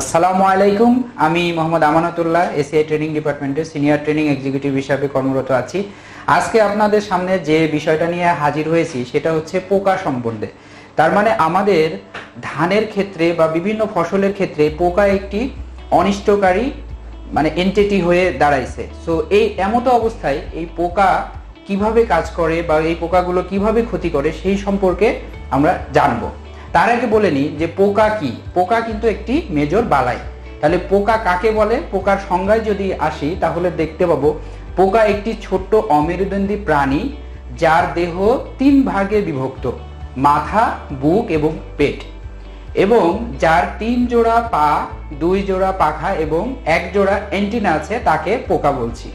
আসসালামু আলাইকুম। আমি মোহাম্মদ আমানতুল্লাহ, এসিআই ট্রেনিং ডিপার্টমেন্টের সিনিয়র ট্রেনিং এক্সিকিউটিভ হিসাবে কর্মরত আছি। আজকে আপনাদের সামনে যে বিষয়টা নিয়ে হাজির হয়েছি, সেটা হচ্ছে পোকা সম্বন্ধে। তার মানে আমাদের ধানের ক্ষেত্রে বা বিভিন্ন ফসলের ক্ষেত্রে পোকা একটি অনিষ্টকারী মানে এন্টিটি হয়ে দাঁড়াইছে। সো এই এমতো অবস্থায় এই পোকা কীভাবে কাজ করে বা এই পোকাগুলো কীভাবে ক্ষতি করে সেই সম্পর্কে আমরা জানব। তার আগে বলে নিই যে পোকা কি? পোকা কিন্তু একটি মেজর বালাই। তাহলে পোকা কাকে বলে? পোকার সংজ্ঞায় যদি আসি, তাহলে দেখতে পাবো, পোকা একটি ছোট্ট অমেরুদণ্ডী প্রাণী যার দেহ তিন ভাগে বিভক্ত, মাথা, বুক এবং পেট। এবং যার তিন জোড়া পা, দুই জোড়া পাখা এবং এক জোড়া অ্যান্টিনা আছে, তাকে পোকা বলছি।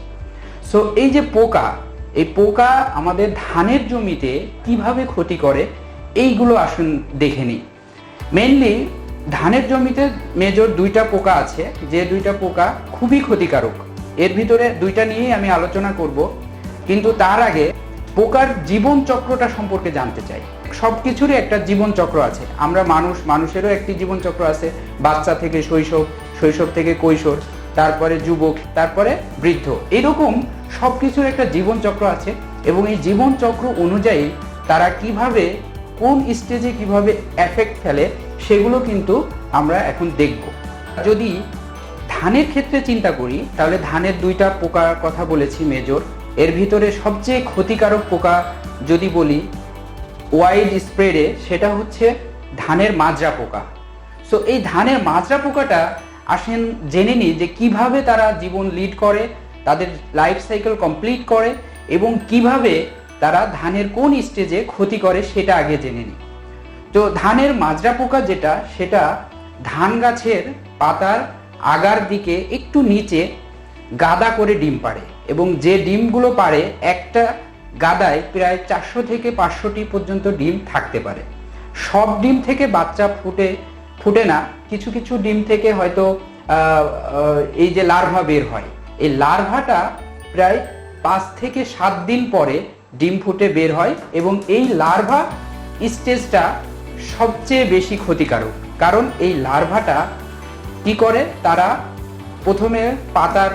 সো এই যে পোকা, এই পোকা আমাদের ধানের জমিতে কীভাবে ক্ষতি করে? এইগুলো আসুন দেখে নিই। মেনলি ধানের জমিতে মেজর দুইটা পোকা আছে, যে দুইটা পোকা খুবই ক্ষতিকারক। এর ভিতরে দুইটা নিয়েই আমি আলোচনা করব, কিন্তু তার আগে পোকার জীবন চক্রটা সম্পর্কে জানতে চাই। সব কিছুরই একটা জীবন চক্র আছে। আমরা মানুষ, মানুষেরও একটি জীবন চক্র আছে। বাচ্চা থেকে শৈশব শৈশব থেকে কৈশোর, তারপরে যুবক, তারপরে বৃদ্ধ। এরকম সব কিছুর একটা জীবন চক্র আছে এবং এই জীবন চক্র অনুযায়ী তারা কীভাবে কোন স্টেজে কীভাবে এফেক্ট ফেলে, সেগুলো কিন্তু আমরা এখন দেখব। যদি ধানের ক্ষেত্রে চিন্তা করি, তাহলে ধানের দুইটা পোকার কথা বলেছি মেজর এর ভিতরে সবচেয়ে ক্ষতিকারক পোকা যদি বলি ওয়াইড স্প্রেডে সেটা হচ্ছে ধানের মাজরা পোকা। সো এই ধানের মাজরা পোকাটা আসেন জেনে নিই যে কীভাবে তারা জীবন লিড করে, তাদের লাইফ সাইকেল কমপ্লিট করে এবং কীভাবে তারা ধানের কোন স্টেজে ক্ষতি করে সেটা আগে জেনে নিই। তো ধানের মাজরা পোকা যেটা, সেটা ধান গাছের পাতার আগার দিকে একটু নিচে গাদা করে ডিম পাড়ে এবং যে ডিমগুলো পারে একটা গাদায় প্রায় চারশো থেকে পাঁচশোটি পর্যন্ত ডিম থাকতে পারে। সব ডিম থেকে বাচ্চা ফুটে ফুটে না, কিছু কিছু ডিম থেকে হয়তো এই যে লার্ভা বের হয়। এই লার্ভাটা প্রায় পাঁচ থেকে সাত দিন পরে ডিম ফুটে বের হয় এবং এই লার্ভা স্টেজটা সবচেয়ে বেশি ক্ষতিকারক। কারণ এই লার্ভাটা কি করে? তারা প্রথমে পাতার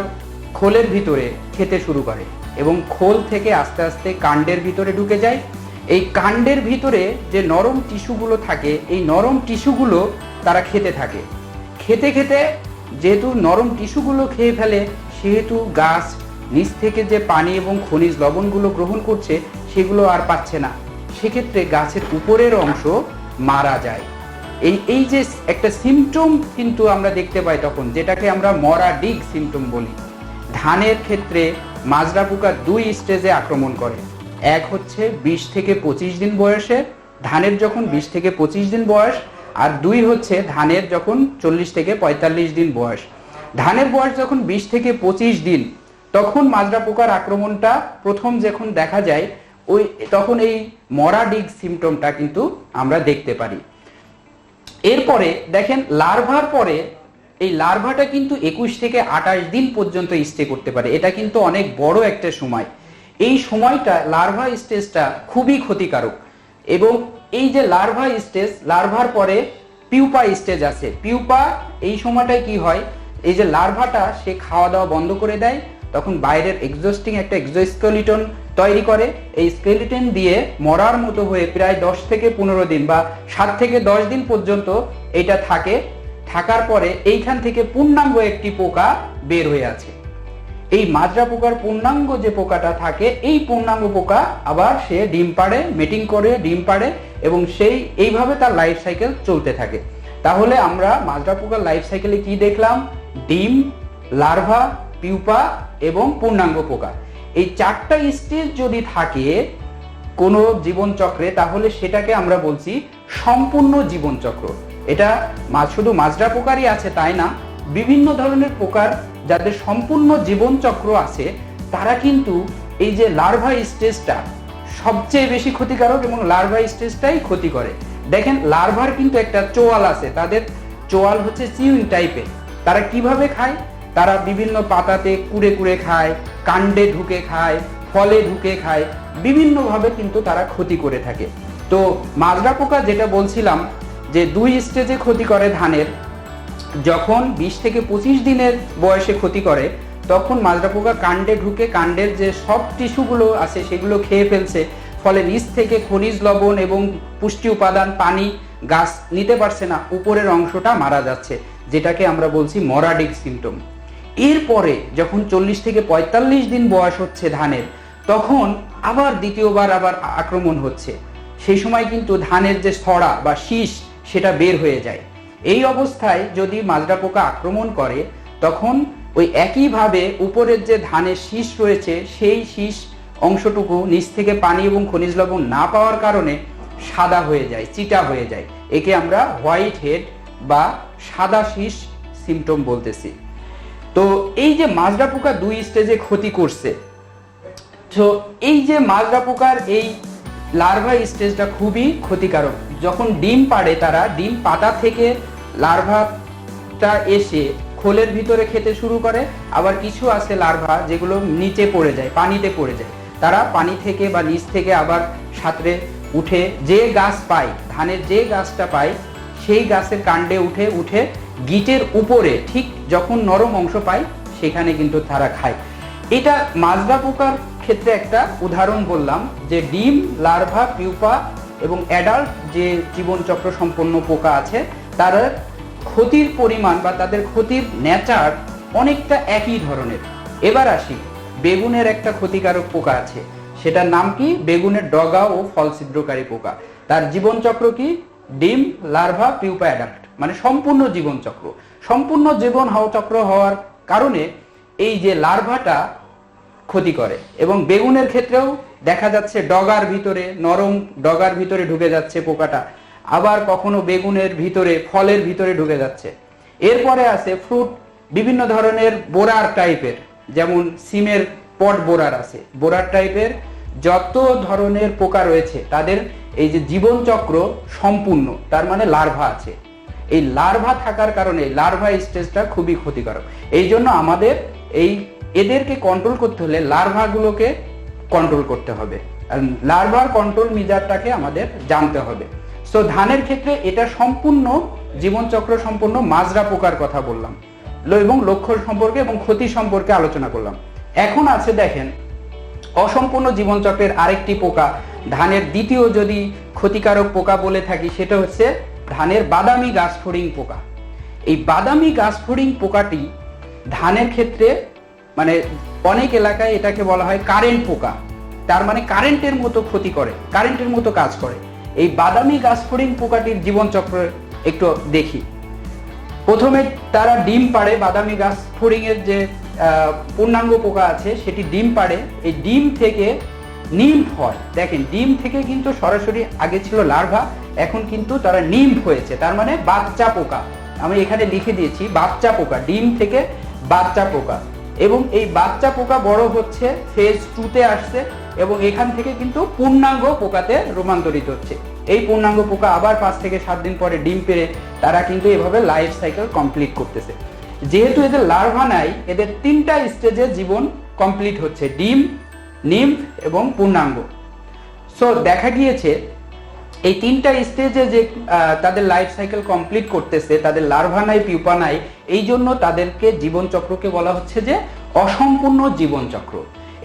খোলের ভিতরে খেতে শুরু করে এবং খোল থেকে আস্তে আস্তে কাণ্ডের ভিতরে ঢুকে যায়। এই কাণ্ডের ভিতরে যে নরম টিস্যুগুলো থাকে, এই নরম টিস্যুগুলো তারা খেতে থাকে। খেতে খেতে যেহেতু নরম টিস্যুগুলো খেয়ে ফেলে, সেহেতু গাছ নিচ থেকে যে পানি এবং খনিজ লবণগুলো গ্রহণ করছে, সেগুলো আর পাচ্ছে না। সেক্ষেত্রে গাছের উপরের অংশ মারা যায়। এই এই যে একটা সিমটম কিন্তু আমরা দেখতে পাই তখন, যেটাকে আমরা মরা ডিগ সিমটম বলি। ধানের ক্ষেত্রে মাজরা পোকা দুই স্টেজে আক্রমণ করে। এক হচ্ছে বিশ থেকে পঁচিশ দিন বয়সে, ধানের যখন বিশ থেকে পঁচিশ দিন বয়স, আর দুই হচ্ছে ধানের যখন চল্লিশ থেকে পঁয়তাল্লিশ দিন বয়স। ধানের বয়স যখন বিশ থেকে পঁচিশ দিন তখন মাজরা পোকার আক্রমণটা প্রথম যখন দেখা যায়, ওই তখন এই মরা ডিগ সিমটমটা কিন্তু আমরা দেখতে পারি। এরপরে দেখেন, লার্ভার পরে এই লার্ভাটা কিন্তু একুশ থেকে আঠাশ দিন পর্যন্ত স্টে করতে পারে। এটা কিন্তু অনেক বড় একটা সময়। এই সময়টা লার্ভা স্টেজটা খুবই ক্ষতিকারক। এবং এই যে লার্ভা স্টেজ, লার্ভার পরে পিউপা স্টেজ আছে। পিউপা এই সময়টায় কি হয়? এই যে লার্ভাটা সে খাওয়া দাওয়া বন্ধ করে দেয় তখন বাইরের এক্সস্টিং একটা এক্সোস্কেলিটন তৈরি করে। এই স্কেলিটন দিয়ে মরার মতো হয়ে প্রায় দশ থেকে পনেরো দিন বা সাত থেকে দশ দিন পর্যন্ত এটা থাকে। থাকার পরে এইখান থেকে পূর্ণাঙ্গ একটি পোকা বের হয়ে আছে। এই মাজরা পোকার পূর্ণাঙ্গ যে পোকাটা থাকে, এই পূর্ণাঙ্গ পোকা আবার সে ডিম পাড়ে মেটিং করে, ডিম পাড়ে এবং সেই এইভাবে তার লাইফ সাইকেল চলতে থাকে। তাহলে আমরা মাজরা পোকার লাইফ সাইকেলে কি দেখলাম? ডিম লার্ভা পিউপা এবং পূর্ণাঙ্গ পোকা। এই চারটা স্টেজ যদি থাকে কোনো জীবন চক্রে তাহলে সেটাকে আমরা বলছি সম্পূর্ণ জীবন চক্র এটা মা- শুধু মাজরা পোকারই আছে, তাই না? বিভিন্ন ধরনের পোকার যাদের সম্পূর্ণ জীবন চক্র আছে, তারা কিন্তু এই যে লার্ভা স্টেজটা সবচেয়ে বেশি ক্ষতিকারক এবং লার্ভা স্টেজটাই ক্ষতি করে। দেখেন লার্ভার কিন্তু একটা চোয়াল আছে, তাদের চোয়াল হচ্ছে চিউইং টাইপের। তারা কীভাবে খায়? তারা বিভিন্ন পাতাতে কুড়ে কুড়ে খায়, কাণ্ডে ঢুকে খায়, ফলে ঢুকে খায়, বিভিন্নভাবে কিন্তু তারা ক্ষতি করে থাকে। তো মাজরা পোকা যেটা বলছিলাম, যে দুই স্টেজে ক্ষতি করে ধানের, যখন বিশ থেকে পঁচিশ দিনের বয়সে ক্ষতি করে, তখন মাজরা পোকা কাণ্ডে ঢুকে, কাণ্ডের যে সব টিস্যুগুলো আছে সেগুলো খেয়ে ফেলছে, ফলে নিচ থেকে খনিজ লবণ এবং পুষ্টি উপাদান, পানি, গাছ নিতে পারছে না, উপরের অংশটা মারা যাচ্ছে, যেটাকে আমরা বলছি মরাডিক সিমটম। এরপরে যখন চল্লিশ থেকে পঁয়তাল্লিশ দিন বয়স হচ্ছে ধানের, তখন আবার দ্বিতীয়বার আবার আক্রমণ হচ্ছে। সেই সময় কিন্তু ধানের যে ছড়া বা শীষ, সেটা বের হয়ে যায়। এই অবস্থায় যদি মাজরা পোকা আক্রমণ করে, তখন ওই একইভাবে উপরের যে ধানের শীষ রয়েছে, সেই শীষ অংশটুকু নিচ থেকে পানি এবং খনিজ লবণ না পাওয়ার কারণে সাদা হয়ে যায়, চিটা হয়ে যায়। একে আমরা হোয়াইট হেড বা সাদা শীষ সিমটম বলতেছি। তো এই যে মাজরা পোকা দুই স্টেজে ক্ষতি করছে, তো এই যে মাজরা পোকার এই লার্ভা স্টেজটা খুবই ক্ষতিকারক। যখন ডিম পাড়ে তারা, ডিম পাতা থেকে লার্ভাটা এসে খোলের ভিতরে খেতে শুরু করে, আবার কিছু আছে লার্ভা যেগুলো নিচে পড়ে যায়, পানিতে পড়ে যায়। তারা পানি থেকে বা নিচ থেকে আবার সাঁতরে উঠে যে গাছ পায়, ধানের যে গাছটা পায়, সেই গাছের কাণ্ডে উঠে উঠে গিটের উপরে ঠিক যখন নরম অংশ পায়, সেখানে কিন্তু তারা খায়। এটা মাজরা পোকার ক্ষেত্রে একটা উদাহরণ বললাম যে ডিম, লার্ভা, পিউপা এবং অ্যাডাল্ট যে জীবনচক্র সম্পন্ন পোকা আছে, তার ক্ষতির পরিমাণ বা তাদের ক্ষতির নেচার অনেকটা একই ধরনের। এবার আসি, বেগুনের একটা ক্ষতিকারক পোকা আছে। সেটার নাম কি? বেগুনের ডগা ও ফল ছিদ্রকারী পোকা। তার জীবনচক্র কি? ডিম, লার্ভা, পিউপা, অ্যাডাল্ট। মানে সম্পূর্ণ জীবনচক্র। সম্পূর্ণ জীবন চক্র হওয়ার কারণে এই যে লার্ভাটা ক্ষতি করে এবং বেগুনের ক্ষেত্রেও দেখা যাচ্ছে ডগার ভিতরে, নরম ডগার ভিতরে ঢুকে যাচ্ছে পোকাটা। আবার কখনো বেগুনের ভিতরে, ফলের ভিতরে ঢুকে যাচ্ছে। এরপরে আছে ফ্রুট, বিভিন্ন ধরনের বোরার টাইপের, যেমন সিমের পট বোরার আছে। বোরার টাইপের যত ধরনের পোকা রয়েছে, তাদের এই যে জীবনচক্র সম্পূর্ণ, তার মানে লার্ভা আছে। এই লার্ভা থাকার কারণে লার্ভা স্টেজটা খুবই ক্ষতিকারক। এই জন্য আমাদের এই এদেরকে কন্ট্রোল করতে হলে লার্ভাগুলোকে কন্ট্রোল করতে হবে। লার্ভার কন্ট্রোল মিজারটাকে আমাদের জানতে হবে। সো ধানের ক্ষেত্রে এটা সম্পূর্ণ জীবনচক্র সম্পূর্ণ মাজরা পোকার কথা বললাম। এবং লক্ষ্য সম্পর্কে এবং ক্ষতি সম্পর্কে আলোচনা করলাম। এখন আছে দেখেন, অসম্পূর্ণ জীবনচক্রের আরেকটি পোকা। ধানের দ্বিতীয় যদি ক্ষতিকারক পোকা বলে থাকি, সেটা হচ্ছে ধানের বাদামি গাছ ফড়িং পোকা। এই বাদামি গাছ ফড়িং পোকাটি ধানের ক্ষেত্রে মানে অনেক এলাকায় এটাকে বলা হয় কারেন্ট পোকা। তার মানে কারেন্টের মতো ক্ষতি করে, কারেন্টের মতো কাজ করে। এই বাদামি গাছ ফড়িং পোকাটির জীবনচক্র একটু দেখি। প্রথমে তারা ডিম পাড়ে, বাদামি গাছ ফড়িং এর যে পূর্ণাঙ্গ পোকা আছে, সেটি ডিম পাড়ে। এই ডিম থেকে নিম হয়। দেখেন, ডিম থেকে কিন্তু সরাসরি আগে ছিল লার্ভা, এখন কিন্তু তারা নিম হয়েছে। তার মানে বাচ্চা পোকা। আমি এখানে লিখে দিয়েছি, বাচ্চা পোকা, ডিম থেকে বাচ্চা পোকা। এবং এই বাচ্চা পোকা বড় হচ্ছে ফেজ টুতে আসছে, এবং এখান থেকে কিন্তু পূর্ণাঙ্গ পোকাতে রূপান্তরিত হচ্ছে। এই পূর্ণাঙ্গ পোকা আবার পাঁচ থেকে সাত দিন পরে ডিম পেরে তারা কিন্তু এভাবে লাইফ সাইকেল কমপ্লিট করতেছে। যেহেতু এদের লার্ভা নাই, এদের তিনটা স্টেজে জীবন কমপ্লিট হচ্ছে। ডিম নিম এবং পূর্ণাঙ্গ। সো দেখা গিয়েছে, এই তিনটা স্টেজে যে তাদের লাইফ সাইকেল কমপ্লিট করতেছে, তাদের লার্ভা নাই পিউপা নাই এই জন্য তাদেরকে জীবনচক্রকে বলা হচ্ছে যে অসম্পূর্ণ জীবনচক্র।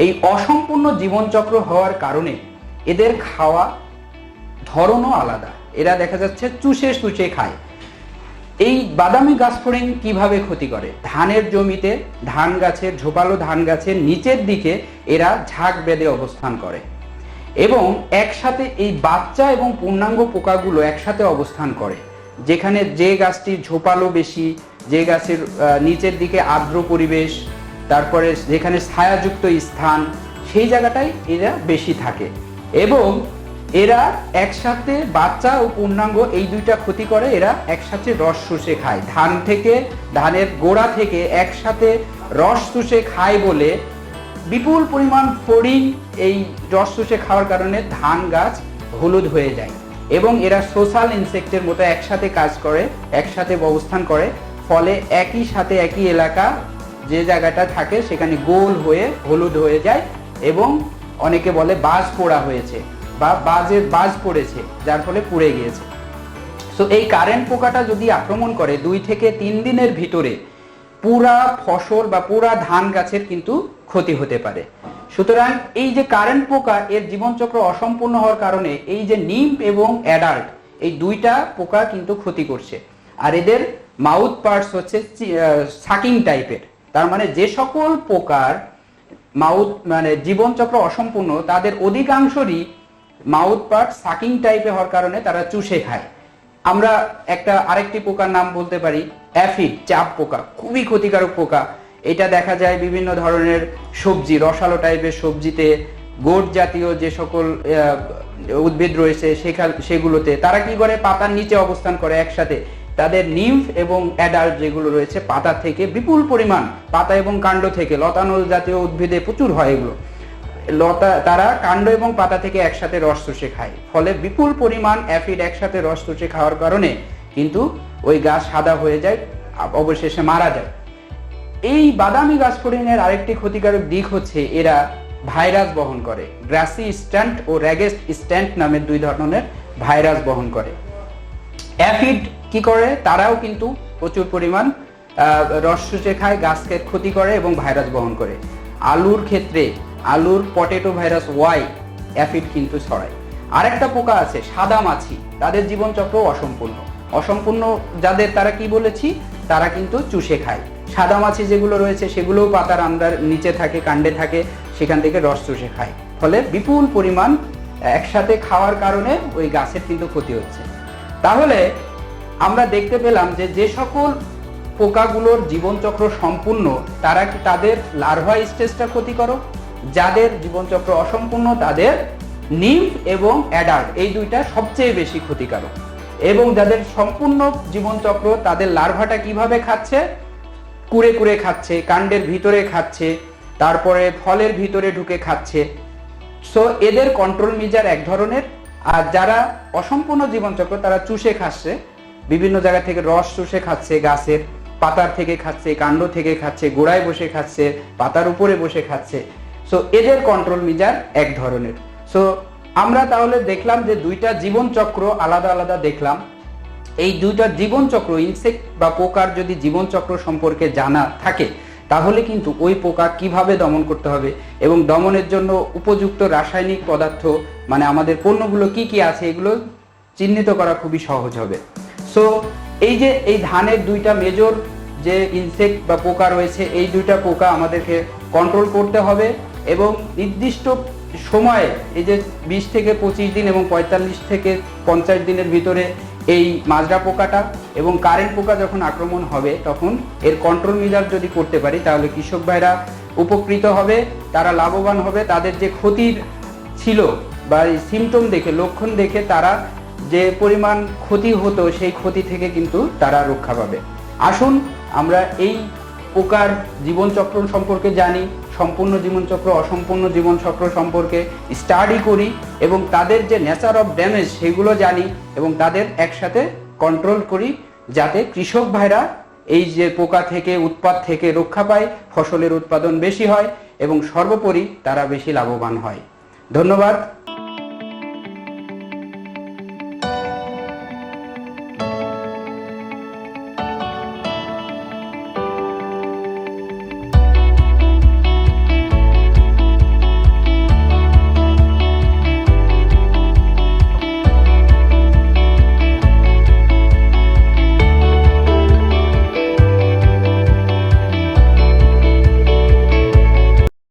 এই অসম্পূর্ণ জীবনচক্র হওয়ার কারণে এদের খাওয়া ধরনও আলাদা। এরা দেখা যাচ্ছে চুষে চুষে খায়। এই বাদামি গাছ ফড়িং কীভাবে ক্ষতি করে? ধানের জমিতে ধান গাছের ঝোপালো ধান গাছের নিচের দিকে এরা ঝাঁক বেঁধে অবস্থান করে। এবং একসাথে এই বাচ্চা এবং পূর্ণাঙ্গ পোকাগুলো একসাথে অবস্থান করে। যেখানে যে গাছটির ঝোপালো বেশি, যে গাছের নিচের দিকে আর্দ্র পরিবেশ, তারপরে যেখানে ছায়াযুক্ত স্থান, সেই জায়গাটাই এরা বেশি থাকে। এবং এরা একসাথে বাচ্চা ও পূর্ণাঙ্গ এই দুইটা ক্ষতি করে, এরা একসাথে রস শুষে খায়। ধান থেকে, ধানের গোড়া থেকে একসাথে রস শুষে খায় বলে বিপুল পরিমাণ ফড়িং এই রস শুষে খাওয়ার কারণে ধান গাছ হলুদ হয়ে যায় এবং এরা সোশ্যাল ইনসেক্টের মতো একসাথে কাজ করে, একসাথে অবস্থান করে, ফলে একই সাথে একই এলাকা যে জায়গাটা থাকে সেখানে গোল হয়ে হলুদ হয়ে যায় এবং অনেকে বলে বাজ পোড়া হয়েছে। বা বাজের বাজ পড়েছে, যার ফলে পুড়ে গিয়েছে। সো এই কারেন্ট পোকাটা যদি আক্রমণ করে, দুই থেকে তিন দিনের ভিতরে পুরা ফসল বা পুরা ধান গাছের কিন্তু ক্ষতি হতে পারে। সুতরাং এই যে কারেন্ট পোকা, এর জীবনচক্র অসম্পূর্ণ হওয়ার কারণে এই যে নিম এবং অ্যাডাল্ট এই দুইটা পোকা কিন্তু ক্ষতি করছে। আর এদের মাউথ পার্টস হচ্ছে সাকিং টাইপের তার মানে যে সকল পোকার মাউথ মানে জীবনচক্র অসম্পূর্ণ, তাদের অধিকাংশরই মাউথ পার্ট সাকিং টাইপে হওয়ার কারণে তারা চুষে খায়। আমরা একটা আরেকটি পোকার নাম বলতে পারি, অ্যাফিড, চাপ পোকা, খুবই ক্ষতিকারক পোকা। এটা দেখা যায় বিভিন্ন ধরনের সবজি, রসালো টাইপের সবজিতে, গোট জাতীয় যে সকল উদ্ভিদ রয়েছে সেগুলোতে। তারা কি করে? পাতার নিচে অবস্থান করে একসাথে। তাদের নিম্ফ এবং অ্যাডাল্ট যেগুলো রয়েছে, পাতা থেকে বিপুল পরিমাণ, পাতা এবং কাণ্ড থেকে লতানো জাতীয় উদ্ভিদে প্রচুর হয় এগুলো। লতা, তারা কাণ্ড এবং পাতা থেকে একসাথে রস চুষে খায়। ফলে বিপুল পরিমাণ অ্যাফিড একসাথে রস চুষে খাওয়ার কারণে কিন্তু ওই গাছ সাদা হয়ে যায়, অবশেষে মারা যায়। এই বাদামি ফড়িংয়ের আরেকটি ক্ষতিকারক দিক হচ্ছে এরা ভাইরাস বহন করে। গ্রাসি স্ট্যান্ট ও র্যাগেস্ট স্ট্যান্ট নামের দুই ধরনের ভাইরাস বহন করে। অ্যাফিড কি করে? তারাও কিন্তু প্রচুর পরিমাণ রস চুষে খায়, গাছকে ক্ষতি করে এবং ভাইরাস বহন করে। আলুর ক্ষেত্রে আলুর পটেটো ভাইরাস ওয়াই অ্যাফিড কিন্তু ছড়ায়। আরেকটা পোকা আছে, সাদা মাছি। তাদের জীবনচক্র অসম্পূর্ণ। অসম্পূর্ণ যাদের তারা কি বলেছি? তারা কিন্তু চুষে খায়। সাদা মাছি যেগুলো রয়েছে, সেগুলোও পাতার আন্দার নিচে থাকে, কাণ্ডে থাকে, সেখান থেকে রস চুষে খায়। ফলে বিপুল পরিমাণ একসাথে খাওয়ার কারণে ওই গাছের কিন্তু ক্ষতি হচ্ছে। তাহলে আমরা দেখতে পেলাম যে যে সকল পোকাগুলোর জীবনচক্র সম্পূর্ণ, তারা তাদের লার্ভা স্টেজটা ক্ষতিকারক যাদের জীবনচক্র অসম্পূর্ণ, তাদের নিম এবং অ্যাডাল্ট এই দুইটা সবচেয়ে বেশি ক্ষতিকারক। এবং যাদের সম্পূর্ণ জীবনচক্র, তাদের লার্ভাটা কীভাবে খাচ্ছে? কুড়ে কুড়ে খাচ্ছে, কাণ্ডের ভিতরে খাচ্ছে, তারপরে ফলের ভিতরে ঢুকে খাচ্ছে। সো এদের কন্ট্রোল মিজার এক ধরনের। আর যারা অসম্পূর্ণ জীবনচক্র, তারা চুষে খাচ্ছে। বিভিন্ন জায়গা থেকে রস চুষে খাচ্ছে, গাছের পাতার থেকে খাচ্ছে, কাণ্ড থেকে খাচ্ছে, গোড়ায় বসে খাচ্ছে, পাতার উপরে বসে খাচ্ছে। সো এদের কন্ট্রোল মিজার এক ধরনের। সো আমরা তাহলে দেখলাম যে দুইটা জীবন চক্র আলাদা আলাদা দেখলাম। এই দুইটা জীবন চক্র ইনসেক্ট বা পোকার যদি জীবনচক্র সম্পর্কে জানা থাকে, তাহলে কিন্তু ওই পোকা কীভাবে দমন করতে হবে এবং দমনের জন্য উপযুক্ত রাসায়নিক পদার্থ মানে আমাদের পণ্যগুলো কি কি আছে, এগুলো চিহ্নিত করা খুবই সহজ হবে। সো এই যে এই ধানের দুইটা মেজর যে ইনসেক্ট বা পোকা রয়েছে, এই দুইটা পোকা আমাদেরকে কন্ট্রোল করতে হবে। এবং নির্দিষ্ট সময়ে, এই যে বিশ থেকে পঁচিশ দিন এবং পঁয়তাল্লিশ থেকে পঞ্চাশ দিনের ভিতরে এই মাজরা পোকাটা এবং কারেন্ট পোকা যখন আক্রমণ হবে, তখন এর কন্ট্রোল মিজার যদি করতে পারি, তাহলে কৃষক ভাইরা উপকৃত হবে, তারা লাভবান হবে। তাদের যে ক্ষতির ছিল বা সিমটম দেখে, লক্ষণ দেখে তারা যে পরিমাণ ক্ষতি হতো, সেই ক্ষতি থেকে কিন্তু তারা রক্ষা পাবে। আসুন, আমরা এই পোকার জীবনচক্র সম্পর্কে জানি। সম্পূর্ণ জীবনচক্র, অসম্পূর্ণ জীবনচক্র সম্পর্কে স্টাডি করি এবং তাদের যে নেচার অফ ড্যামেজ সেগুলো জানি এবং তাদের একসাথে কন্ট্রোল করি যাতে কৃষক ভাইরা এই যে পোকা থেকে উৎপাদ থেকে রক্ষা পায়, ফসলের উৎপাদন বেশি হয় এবং সর্বোপরি তারা বেশি লাভবান হয়। ধন্যবাদ।